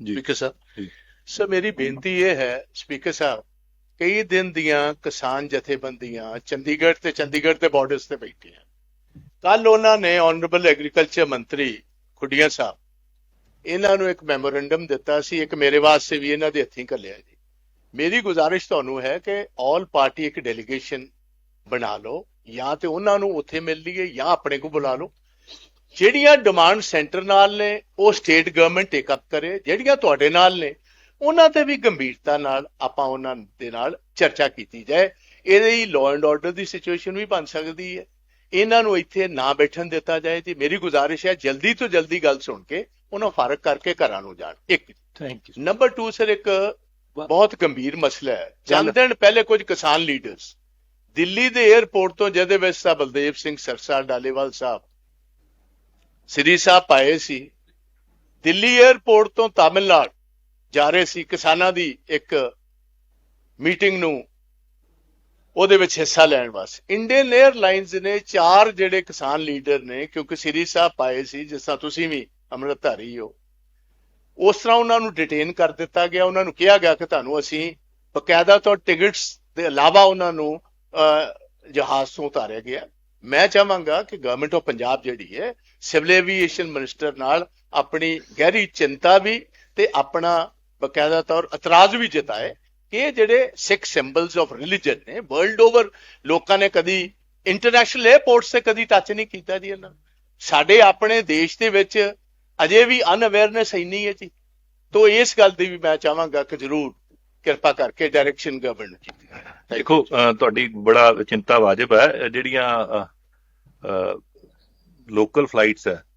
Speaker ਸਾਹਿਬ। Sir ਮੇਰੀ ਬੇਨਤੀ ਇਹ ਹੈ ਸਪੀਕਰ ਸਾਹਿਬ ਕਈ ਦਿਨ ਦੀਆਂ ਕਿਸਾਨ ਜਥੇਬੰਦੀਆਂ ਚੰਡੀਗੜ੍ਹ ਤੇ ਚੰਡੀਗੜ੍ਹ ਦੇ ਬਾਰਡਰਸ ਤੇ ਬੈਠੀਆਂ ਕੱਲ ਉਹਨਾਂ ਨੇ ਆਨਰੇਬਲ ਐਗਰੀਕਲਚਰ ਮੰਤਰੀ ਖੁੱਡੀਆਂ ਸਾਹਿਬ ਇਹਨਾਂ ਨੂੰ ਇੱਕ ਮੈਮੋਰੈਂਡਮ ਦਿੱਤਾ ਸੀ ਇੱਕ ਮੇਰੇ ਵਾਸਤੇ ਵੀ ਇਹਨਾਂ ਦੇ ਹੱਥੀਂ ਘੱਲਿਆ ਜੀ। ਮੇਰੀ ਗੁਜ਼ਾਰਿਸ਼ ਤੁਹਾਨੂੰ ਹੈ ਕਿ ਆਲ ਪਾਰਟੀ ਇੱਕ ਡੈਲੀਗੇਸ਼ਨ ਬਣਾ ਲਓ ਜਾਂ ਤੇ ਉਹਨਾਂ ਨੂੰ ਉੱਥੇ ਮਿਲ ਲਈਏ ਜਾਂ ਆਪਣੇ ਕੋਲ ਬੁਲਾ ਲਓ। ਜਿਹੜੀਆਂ ਡਿਮਾਂਡ ਸੈਂਟਰ ਨਾਲ ਨੇ ਉਹ ਸਟੇਟ ਗਵਰਨਮੈਂਟ ਟੇਕ ਅਪ ਕਰੇ ਜਿਹੜੀਆਂ ਤੁਹਾਡੇ ਨਾਲ ਨੇ ਉਹਨਾਂ ਤੇ ਵੀ ਗੰਭੀਰਤਾ ਨਾਲ ਆਪਾਂ ਉਹਨਾਂ ਦੇ ਨਾਲ ਚਰਚਾ ਕੀਤੀ ਜਾਏ। ਇਹਦੇ ਹੀ ਲਾਅ ਐਂਡ ਆਰਡਰ ਦੀ ਸਿਚੁਏਸ਼ਨ ਵੀ ਬਣ ਸਕਦੀ ਹੈ। ਇਹਨਾਂ ਨੂੰ ਇੱਥੇ ਨਾ ਬੈਠਣ ਦਿੱਤਾ ਜਾਏ। ਤੇ ਮੇਰੀ ਗੁਜ਼ਾਰਿਸ਼ ਹੈ ਜਲਦੀ ਤੋਂ ਜਲਦੀ ਗੱਲ ਸੁਣ ਕੇ ਉਹਨਾਂ ਫ਼ਰਕ ਕਰਕੇ ਘਰਾਂ ਨੂੰ ਜਾਣ। ਇੱਕ ਥੈਂਕ ਯੂ ਨੰਬਰ 2 ਸਰ ਇੱਕ ਬਹੁਤ ਗੰਭੀਰ ਮਸਲਾ ਹੈ। ਚੰਦ ਦਿਨ ਪਹਿਲੇ ਕੁਝ ਕਿਸਾਨ ਲੀਡਰਸ ਦਿੱਲੀ ਦੇ 에ਅਰਪੋਰਟ ਤੋਂ ਜਿਹਦੇ ਵਿੱਚ ਸਾਹਿਬ ਬਲਦੇਵ ਸਿੰਘ ਸਰਸਾ ਡਾਲੇਵਾਲ ਸਾਹਿਬ ਸ੍ਰੀ ਸਾਹਿਬ ਪਾਏ ਸੀ ਦਿੱਲੀ 에ਅਰਪੋਰਟ ਤੋਂ ਤਾਮਿਲਨਾਡ ਜਾ ਰਹੇ ਸੀ ਕਿਸਾਨਾਂ ਦੀ ਇੱਕ ਮੀਟਿੰਗ ਨੂੰ ਉਹਦੇ ਵਿੱਚ ਹਿੱਸਾ ਲੈਣ ਵਾਸਤੇ। ਇੰਡੀਅਨ 에ਅਰਲਾਈਨਸ ਨੇ ਚਾਰ ਜਿਹੜੇ ਕਿਸਾਨ ਲੀਡਰ ਨੇ ਕਿਉਂਕਿ ਸ੍ਰੀ ਸਾਹਿਬ ਪਾਏ ਸੀ ਜਿਸ ਤਰ੍ਹਾਂ ਤੁਸੀਂ ਵੀ ਅੰਮ੍ਰਿਤਧਾਰੀ ਹੋ ਉਸ ਤਰ੍ਹਾਂ ਉਹਨਾਂ ਨੂੰ ਡਿਟੇਨ ਕਰ ਦਿੱਤਾ ਗਿਆ। ਉਹਨਾਂ ਨੂੰ ਕਿਹਾ ਗਿਆ ਕਿ ਤੁਹਾਨੂੰ ਅਸੀਂ ਬਕਾਇਦਾ ਤੌਰ ਟਿਕਟਸ ਦੇ ਇਲਾਵਾ ਉਹਨਾਂ ਨੂੰ ਅਹ, ਜਹਾਜ਼ ਤੋਂ ਉਤਾਰਿਆ ਗਿਆ। ਮੈਂ ਚਾਹਾਂਗਾ ਕਿ ਗਵਰਨਮੈਂਟ ਆਫ ਪੰਜਾਬ ਜਿਹੜੀ ਹੈ ਸਿਵਲ ਐਵੀਏਸ਼ਨ ਮਿਨਿਸਟਰ ਨਾਲ ਆਪਣੀ ਗਹਿਰੀ ਚਿੰਤਾ ਵੀ ਤੇ ਆਪਣਾ ਬਕਾਇਦਾ ਤੌਰ ਇਤਰਾਜ਼ ਵੀ ਜਤਾਏ ਕਿ ਇਹ ਜਿਹੜੇ ਸਿੱਖ ਸਿੰਬਲਸ ਆਫ ਰਿਲੀਜਨ ਨੇ ਵਰਲਡ ਓਵਰ ਲੋਕਾਂ ਨੇ ਕਦੀ ਇੰਟਰਨੈਸ਼ਨਲ 에ਅਰਪੋਰਟਸ ਤੇ ਕਦੀ ਟੱਚ ਨਹੀਂ ਕੀਤਾ ਜੀ ਇਹਨਾਂ। ਸਾਡੇ ਆਪਣੇ ਦੇਸ਼ ਦੇ ਵਿੱਚ ਅਜੇ ਵੀ ਅਨਅਵੇਅਰਨੈਸ ਇੰਨੀ ਹੈ ਜੀ। ਤੋਂ ਇਸ ਗੱਲ ਦੀ ਵੀ ਮੈਂ ਚਾਹਾਂਗਾ ਕਿ ਜ਼ਰੂਰ ਕਿਰਪਾ ਕਰਕੇ ਡਾਇਰੈਕਸ਼ਨ ਗਵਰਨਮੈਂਟ ਦੇਖੋ ਤੁਹਾਡੀ ਬੜਾ ਚਿੰਤਾ ਵਾਜਬ ਹੈ। ਜਿਹੜੀਆਂ ਲੋਕਲ ਫਲਾਈਟਸ ਹੈ।